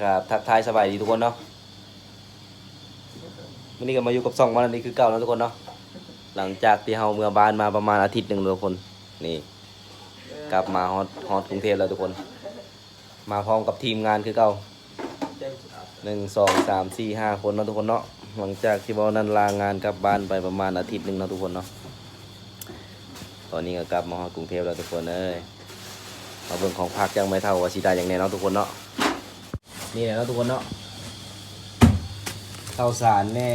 ครับทักทายสบายดีทุกคนเนาะวันนี้ก็มาอยู่กับสองวันนี้คือเก่าแล้วทุกคนเนาะหลังจากที่เฮาเมื่อบ้านมาประมาณอาทิตย์หนึ่งทุกคนนี่ กลับมาฮอตฮอตกรุงเทพแล้วทุกคน มาพร้อมกับทีมงานคือเก่าหนึ่งสองสามสี่ห้าคนเนาะทุกคนเนาะหลังจากที่บอนั้นลางานกลับบ้านไปประมาณอาทิตย์หนึ่งเนาะทุกคนเนาะตอนนี้ก็กลับมาฮอตกรุงเทพแล้วทุกคนเอ้ยมาเบิ่งของพักยังไม่เท่าว่าสิด้อย่างแน่นาะทุกคนเนาะ นี่แหละเนาะทุกคนเนาะข้าสารแน่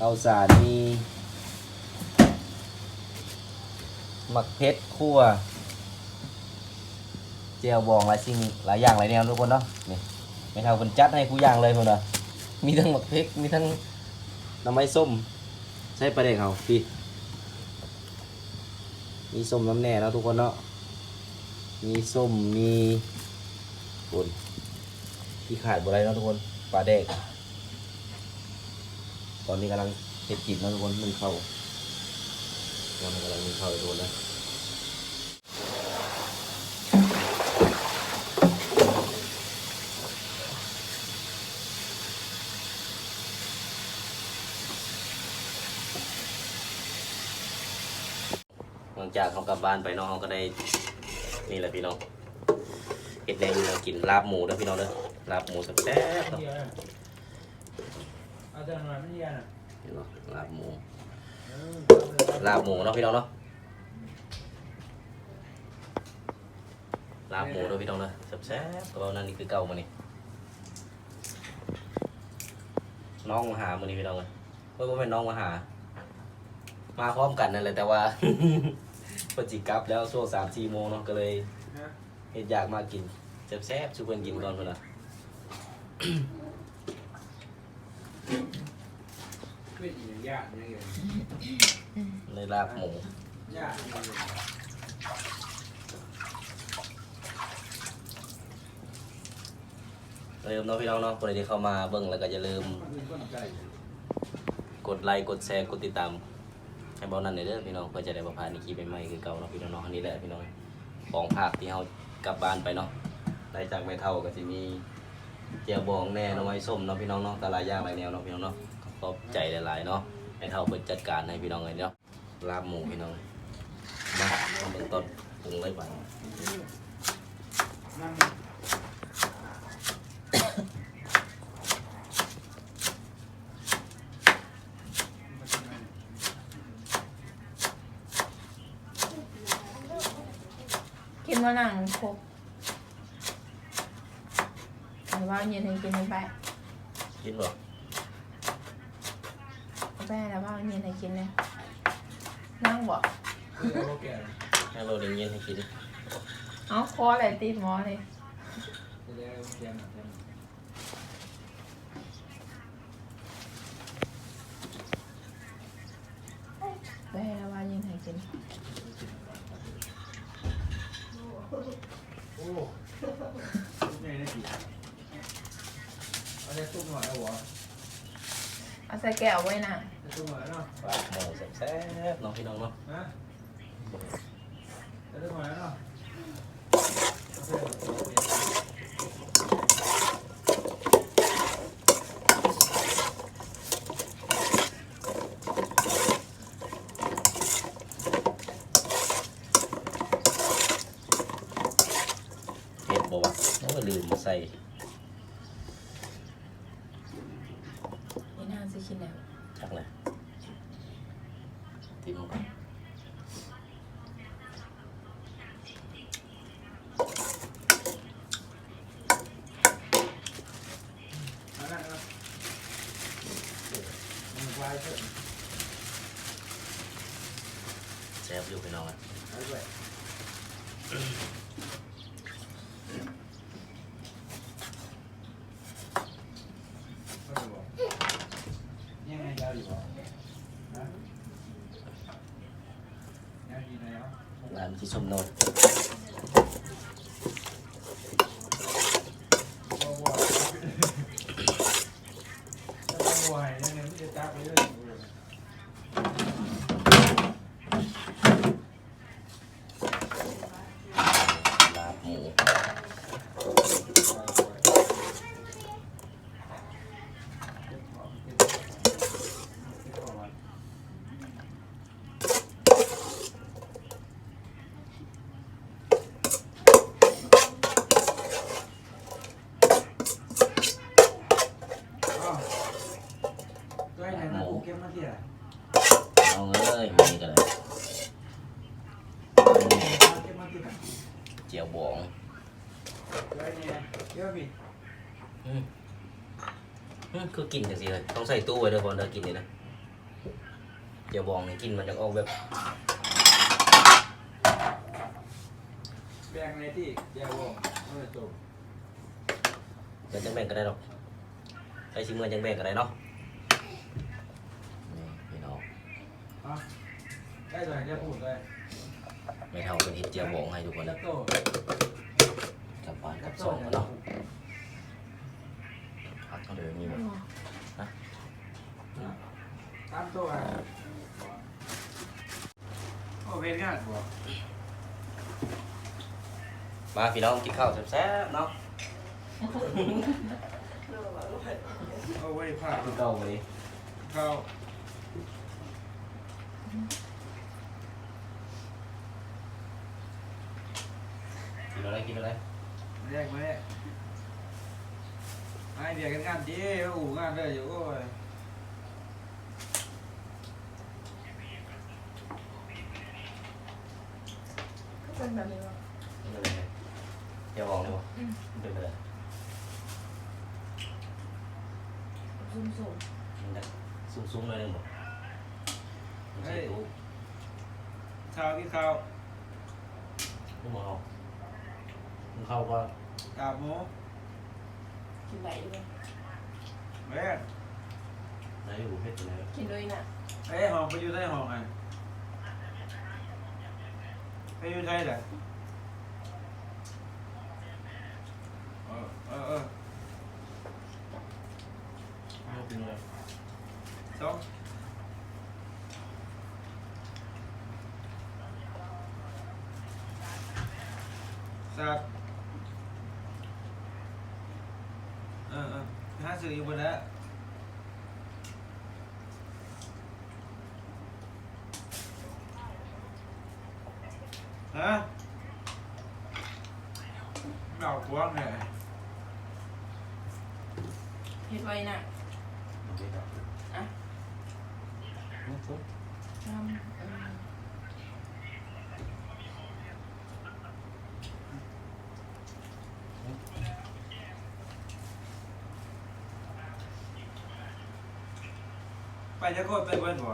ข้าสารมีหมักเพชรคั่วเจียวบองหลายสิ่งหลายอย่างหลายแนวทุกคนเนาะนี่ไม่เท่าคนจัดให้กูอย่างเลยคนเนาะมีทั้งหมักเพชรมีทั้งน้ำไม้ส้ม ใช้ประเด็กเขาพี่มีส้มน้ำแน่เนาะทุกคนเนาะมีส้มมีคน ที่ขาดบ่ได้นะทุกคนปลาแดก ตอนนี้กำลังเผ็ดกินนะทุกคนมันเข้าตอนนี้กำลังมีเข้าอยู่ทุกคนนะหลังจากเขากลับบ้านไปเน้องเขาก็ได้นี่แหละพี่น้องเห็ดแดงเรากินลาบหมูด้อพี่น้องเด้อ ลาบหมูแซ่บๆเนาะเอาแต่หน่อยไม่เย็นอะเห็นเนาะลาบหมูเออลาบหมูเนาะพี่น้องเนาะลาบหมูเด้อพี่น้องเด้อแซ่บๆก็นั่นนี่คือเก่ามานี่น้องมาหามานี่พี่น้องเลยเพื่อนก็เป็นน้องมาหา มาพร้อมกันนั่นแหละแต่ว่าปจิกลับแล้วช่วงสามสี่โมงเนาะก็เลยนะเห็ดอยากมากินแซ่บๆชูเพื่อนกินก่อนเพื่อนนะ เป็นองยากเงี้ยเลยลาบหมูยากอย่างเงี้ยเริ่มเนาะพี่น้องเนาะคนที่เข้ามาเบิ่งแล้วก็อย่าลืม มันเป็นคนใจกดไลค์กดแชร์กดติดตามให้เบานั่นหน่อยเด้อพี่น้องเพื่อจะได้มาพาดในคลิปใหม่ๆคือเก่าเนาะพี่น้องเนาะอันนี้แหละพี่น้องของภาคที่เรากลับบ้านไปเนาะได้จากไม่เท่าก็จะมี เจียวบองแน่น้องไม้ส้มเนาะพี่น้องเนาะตลายย่างหลายแนวเนาะพี่น้องเนาะขอบใจหลายๆเนาะให้เท่าเปิดจัดการให้พี่น้องเลยเนาะลาบหมูพี่น้องมามาเบิ่งต้นปรุงเลยบ้างกินว่าหนังครบแต่ ว่าเย็นให้กินไม่ไปกินบ่เอาไปแล้วว่าเย็นให้กินเลยนั่งบอกคือเขาแก่ให้เราเรียนเย็นให้กินเอาคออะไรตีหมอเลยจะได้แก่หน่อยไปแล้วว่าเย็นให้กินโอ้ไม่ได้สิ เอาได้ตุ้มหน่อยเอาหัวเอาใส่แก้วไว้นะได้ตุ้มหน่อยเนาะลาบหมูแซ่บๆเนาะพี่น้องเนาะนะได้ตุ้มหน่อยเนาะ เห็ดบ่วะโอ้ยลืมมาใส่ นี่น่าจะกินแล้ว ชักเลยจิ้มก่อน เอาได้ครับมันควายเถอะ แซ่บอยู่พี่น้องอะ เอาด้วยเขาจะบอกยังไงจะเอาอยู่บ่ฮะยังกินอะไรเนาะ สมนที่ชมนดบัวบัวบัวให้ยังไงมันจะจับไปเรื่อย ลาบหมู ก็บมาที่ไหน เอาเอ้ยมีกันเลย เก็บมาที่ไหน เจียวบอง ไว้เนี่ยเก็บพี่ อืมอืม คือกินจังสิเลยต้องใส่ตู้ไว้เด้อก่อนเด้อกินนี่นะเจียวบองนี่กินมันจะออกแบบแบ่งในที่เดี๋ยวบอกเอาไปส่งเดี๋ยวจังแบ่งก็ได้หรอกใครชิมเงินจังแบ่งก็ได้เนาะนี่พี่น้องเอาได้เลยจะพูดเลยไม่เท่าเป็นเห็ดเจียวบองให้ทุกคนจะนะโตกับปานจะกับโตสองจะเนาะพัก เท่าเดิมมีหมดตามโตอะโอ้เป็นงานบ่มาพี่น้องกินข้าวแซ่บๆเนาะเอาไว้ผ้ากินเก่าไปดิเข้ากินอะไรกินอะไรแยกมาเนี่ยไอเดียกันงานจีอู่งานเลยอยู่โอ้ยก็เป็นแบบนี้วะกินอะไรเจียวบองเลยวะเป็นไปเลยซุ่มซุ่มมันจะซุ้มๆเลยเลยหมดมันใส่ตู้ข้าวกินข้าวลูกหมอเอามึงเข้าก็กาบหมู กินไหลด้วยแม่ไหนอยู่เพชรอยู่ไหนกินด้วยน่ะเอ้ยห้องไปอยู่ได้ห้องไงไปอยู่ไทยเหรอเออเออเออ ไม่กินเลย สองสัตว์เออเอ อหาซื้ออยู่บนนั้นฮะดอกพวงเนี่ยเห็ดไว้น่ะโอเคครับอะอืมปุ๊บทำ ไปจะโคตรไปเบิ้ลบ่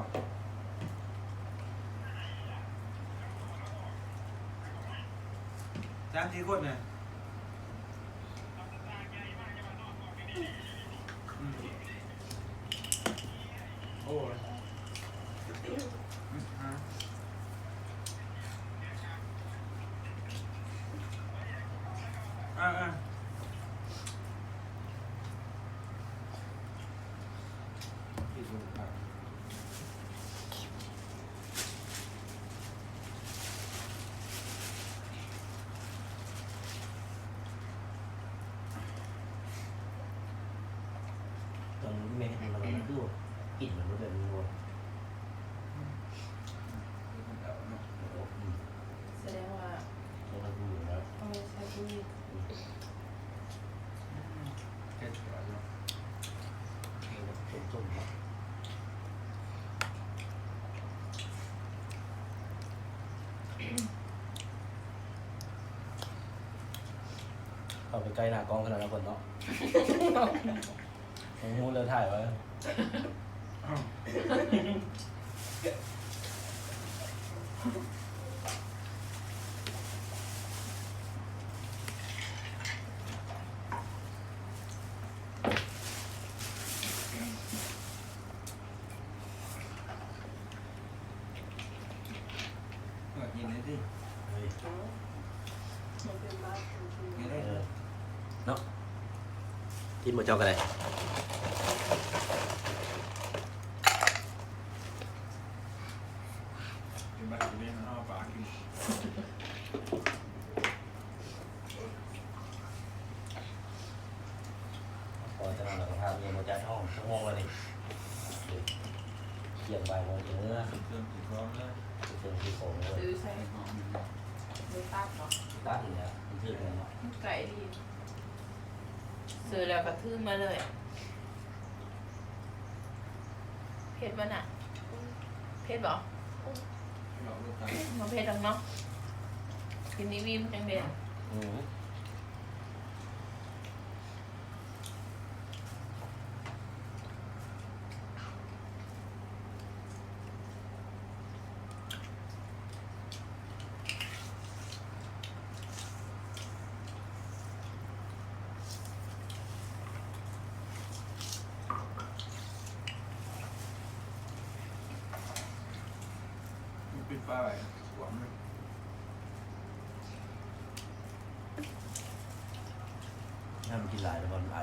สามสี่คนเนี่ยอืมโอ้ยอืมฮะอ่าอ่าที่สุดครับ ตอนนี้ไม่เห็นมันมันดูกลิ่นมันรู้แบบนี้วะ แสดงว่า มันดูอยู่แล้ว ต้องใช้ที่ เจ็ดร้อยเนาะ ส้มๆครับเข้า ไปใกล้หน้ากล้องขนาดนั้นคนเนาะผมมูดเลยถ่ายไว้อ้าวเปิดยินเลยสิเฮ้ยเป็นบ้านยินได้ เออเนาะกินหมดจอกอะไรกินแบบนี้มันเอาปากกินพอจะนอนหลับพาเมียมาจ่ายห้องชั่วโมงเลยเกี่ยงใบโมงถึงเนื้อเริ่มติดร้อนแล้วเชิงที่โค้งเลยซื้อใส่หอมหรือตัดเนาะตัดอยู่เนี่ยมันถึงเลยเนาะไก่ดี ซื้อแล้วก็ทื่อมาเลยเผ็ดมันอะเผ็ดบอกเราลูกตามาเผ็ดหรอกเนาะกินนี่วิมจังเด็ดอืม ป้ายหวังเลยถ้ามันกินหลายแล้วมันไอ